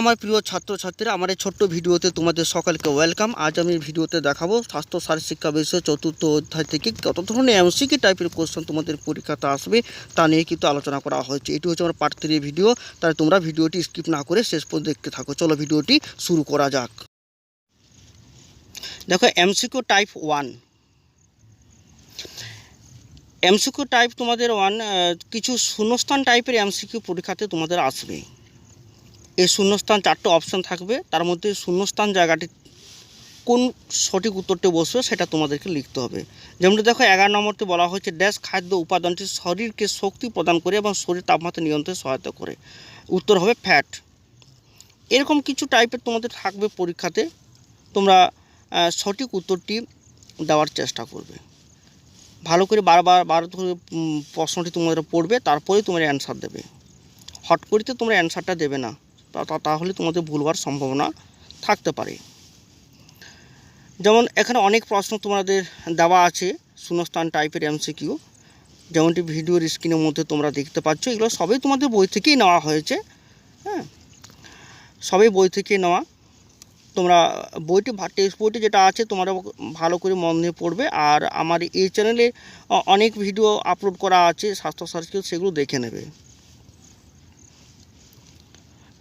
আমার প্রিয় ছাত্রছাত্রীরা, আমার এই ছোট্ট ভিডিওতে তোমাদের সকলকে ওয়েলকাম। আজ আমি ভিডিওতে দেখাবো স্বাস্থ্য শারীর শিক্ষা বিষয়ে চতুর্থ অধ্যায় থেকে কত ধরনের এমসিকি টাইপের কোশ্চেন তোমাদের পরীক্ষাতে আসবে, তা নিয়ে কিন্তু আলোচনা করা হয়েছে। এটি হচ্ছে আমার পার্ট থ্রি ভিডিও তাই তোমরা ভিডিওটি স্কিপ না করে শেষ পর্যন্ত দেখতে থাকো। চলো ভিডিওটি শুরু করা যাক। দেখো MCQ type one MCQ type তোমাদের ওয়ান কিছু শূন্যস্থান টাইপের এমসিকিউ পরীক্ষাতে তোমাদের আসবে। এই শূন্যস্থান চারটে অপশান থাকবে। তার মধ্যে শূন্যস্থান জায়গাটি কোন সঠিক উত্তরটি বসবে সেটা তোমাদেরকে লিখতে হবে। যেমন দেখো, এগারো নম্বরটি বলা হয়েছে, ড্যাশ খাদ্য উপাদানটি শরীরকে শক্তি প্রদান করে এবং শরীর তাপমাত্রা নিয়ন্ত্রণে সহায়তা করে। উত্তর হবে ফ্যাট এরকম কিছু টাইপের তোমাদের থাকবে পরীক্ষাতে। তোমরা সঠিক উত্তরটি দেওয়ার চেষ্টা করবে। ভালো করে বারবার বার ধরে প্রশ্নটি তোমাদের পড়বে, তারপরেই তোমরা অ্যান্সার দেবে। হট করিতে তোমরা অ্যান্সারটা দেবে না। তাহলে তোমাদের ভুল হওয়ার সম্ভাবনা থাকতে পারে। যেমন এখানে অনেক প্রশ্ন তোমাদের দেওয়া আছে, শূন্যস্থান টাইপের এমসিকিউ যেমনটি ভিডিওর স্ক্রিনের মধ্যে তোমরা দেখতে পাচ্ছ, এগুলো সবই তোমাদের বই থেকেই নেওয়া হয়েছে। হ্যাঁ সবই বই থেকে নেওয়া। তোমরা বইটি টেক্সট বইটি যেটা আছে তোমরা ভালো করে মন দিয়ে পড়বে। আর আমার এই চ্যানেলে অনেক ভিডিও আপলোড করা আছে, স্বাস্থ্য সার্কেল সেগুলো দেখে নেবে।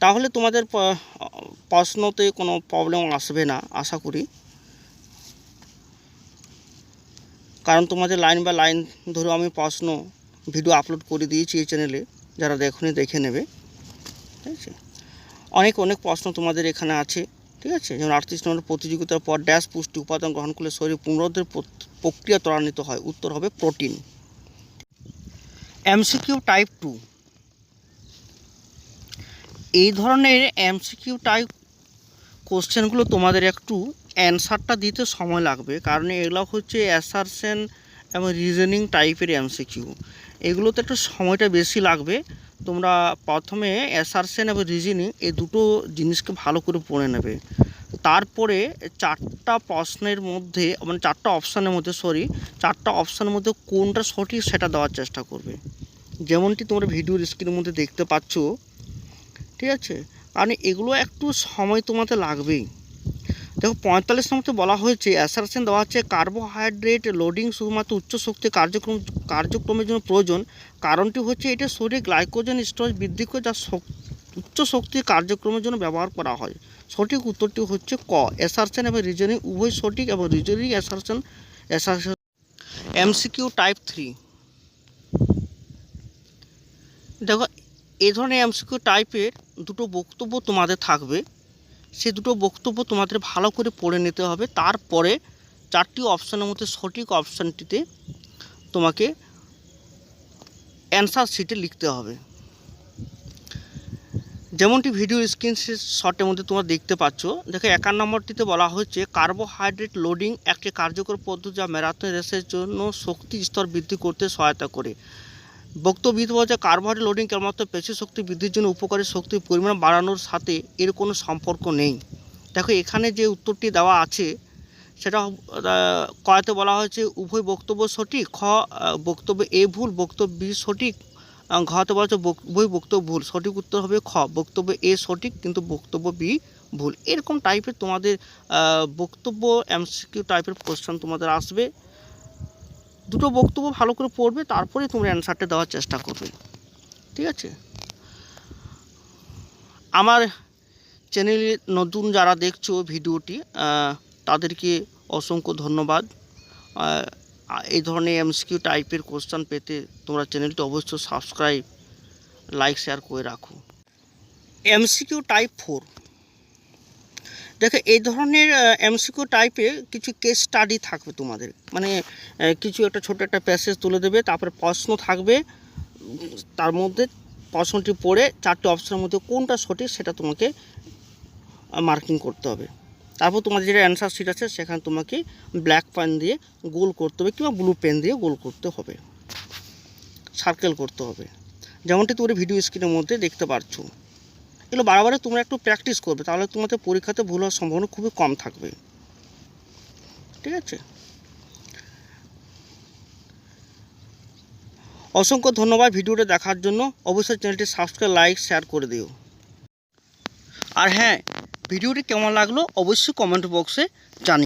তাহলে তোমাদের প্রশ্নতে কোনো প্রবলেম আসবে না, আশা করি। কারণ তোমাদের লাইন বা লাইন ধরে আমি প্রশ্ন ভিডিও আপলোড করে দিয়েছি এই চ্যানেলে যারা দেখুনি দেখে নেবে। ঠিক আছে? অনেক অনেক প্রশ্ন তোমাদের এখানে আছে, ঠিক আছে? যেমন আটত্রিশ নম্বর প্রতিযোগিতার পর ড্যাশ পুষ্টি উপাদান গ্রহণ করলে শরীর পুনরুদ্ধার প্রক্রিয়া ত্বরান্বিত হয়, উত্তর হবে প্রোটিন এমসিকিউ টাইপ টু এই ধরনের এমসিকিউ টাইপ কোশ্চেনগুলো তোমাদের একটু অ্যান্সারটা দিতে সময় লাগবে। কারণ এগুলো হচ্ছে অ্যাসারশন এবং রিজনিং টাইপের এমসিকিউ এগুলোতে একটু সময়টা বেশি লাগবে। তোমরা প্রথমে অ্যাসারশন এবং রিজনিং এই দুটো জিনিসকে ভালো করে পড়ে নেবে। তারপরে চারটা প্রশ্নের মধ্যে মানে চারটা অপশানের মধ্যে সরি চারটা অপশানের মধ্যে কোনটা সঠিক সেটা দেওয়ার চেষ্টা করবে। যেমনটি তোমরা ভিডিওর স্ক্রিনের মধ্যে দেখতে পাচ্ছ ঠিক আছে? কারণ এগুলো একটু সময় তোমাদের লাগবেই। দেখো, পঁয়তাল্লিশ নম্বরতে বলা হয়েছে অ্যাসারশন দেওয়া হচ্ছে কার্বোহাইড্রেট লোডিং শুধুমাত্র উচ্চ শক্তি কার্যক্রম কার্যক্রমের জন্য প্রয়োজন। কারণটি হচ্ছে, এটা শরীরে গ্লাইকোজেন স্টোরেজ বৃদ্ধি করে যা উচ্চ শক্তির কার্যক্রমের জন্য ব্যবহার করা হয়। সঠিক উত্তরটি হচ্ছে ক। অ্যাসারশন এবং রিজনিং উভয় সঠিক এবং reasoning assertion assertion MCQ type three দেখো, এ ধরনের এমসিকিউ টাইপের দুটো বক্তব্য তোমাদের থাকবে। সে দুটো বক্তব্য তোমাদের ভালো করে পড়ে নিতে হবে। তারপরে চারটি অপশানের মধ্যে সঠিক অপশানটিতে তোমাকে অ্যান্সার শিটে লিখতে হবে। যেমনটি ভিডিও স্ক্রিন শটের মধ্যে তোমরা দেখতে পাচ্ছ, দেখো একান্ন নম্বরটিতে বলা হচ্ছে কার্বোহাইড্রেট লোডিং একটি কার্যকর পদ্ধতি যা ম্যারাথন রেসের জন্য শক্তি স্তর বৃদ্ধি করতে সহায়তা করে। বক্তব্য যে কার্বোহাইড্রেট লোডিং কেবলমাত্র পেশি শক্তি বৃদ্ধির জন্য উপকারী শক্তির পরিমাণ বাড়ানোর সাথে এর কোনো সম্পর্ক নেই। দেখো, এখানে যে উত্তরটি দেওয়া আছে, সেটা কয়াতে বলা হয়েছে, উভয় বক্তব্য সঠিক, খ বক্তব্য এ ভুল, বক্তব্য বি সঠিক ঘতে বলা হচ্ছে উভয় বক্তব্য ভুল, সঠিক উত্তর হবে খ, বক্তব্য এ সঠিক কিন্তু বক্তব্য বি ভুল। এরকম টাইপের তোমাদের বক্তব্য এমসিকিউ টাইপের কোশ্চেন তোমাদের আসবে। দুটো বক্তব্য ভালো করে পড়বে, তারপরে তোমরা অ্যান্সারটা দেওয়ার চেষ্টা করবে। ঠিক আছে? আমার চ্যানেলে নতুন যারা দেখছ ভিডিওটি তাদেরকে অসংখ্য ধন্যবাদ। এই ধরনের এমসিকিউ টাইপের কোশ্চেন পেতে তোমরা চ্যানেলটি অবশ্যই সাবস্ক্রাইব লাইক শেয়ার করে রাখো। এমসিকিউ টাইপ ফোর দেখো, এই ধরনের এমসিকিউ টাইপে কিছু কেস স্টাডি থাকবে তোমাদের। মানে কিছু একটা ছোট একটা প্যাসেজ তুলে দেবে, তারপরে প্রশ্ন থাকবে, তার মধ্যে প্রশ্নটি পড়ে চারটে অপশনের মধ্যে কোনটা সঠিক সেটা তোমাকে মার্কিং করতে হবে। তারপর তোমাদের যেটা অ্যান্সার শিট আছে, সেখানে তোমাকে ব্ল্যাক পেন দিয়ে গোল করতে হবে কিংবা ব্লু পেন দিয়ে গোল করতে হবে। সার্কেল করতে হবে। যেমনটি তোমরা ভিডিও স্ক্রিনের মধ্যে দেখতে পাচ্ছ এগুলো বারবারে তোমরা একটু প্র্যাকটিস করবে, তাহলে তোমাদের পরীক্ষাতে ভুল হওয়ার সম্ভাবনা খুবই কম থাকবে। ঠিক আছে? অসংখ্য ধন্যবাদ ভিডিওটা দেখার জন্য। অবশ্যই চ্যানেলটি সাবস্ক্রাইব লাইক শেয়ার করে দিও। আর হ্যাঁ ভিডিওটি কেমন লাগল অবশ্যই কমেন্ট বক্সে জানি